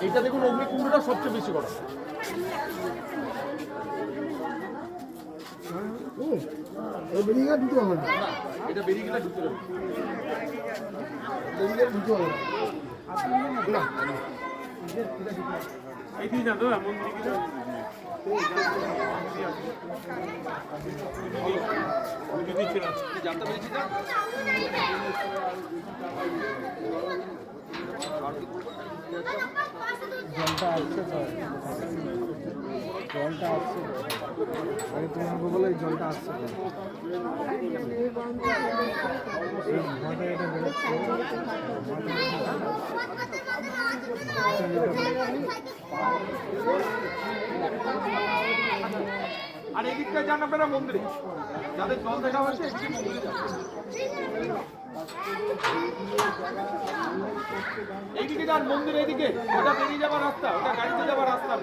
এইটা দেখুন অগ্নিকুণ্ডটা সবচেয়ে বেশি করা এই বেরিয়ে ঢুকতে হবে এটা বেরিয়ে গেলে ঢুকতে দেবে বেরিয়ে ঢুকতে হবে না? এইদিকে যান দাদা জানতে পেরেছি জলটা আসছে জলটা আসছে। আরে, তুমি আমাকে বলো এই জলটা আসছে আর এদিকটা যান আপনারা মন্দিরে। যাদের জল দেখা হচ্ছে মন্দিরে যান এইদিকে যান মন্দির এইদিকে ওটা বেরিয়ে যাবার রাস্তা ওটা গাড়িতে যাবার রাস্তা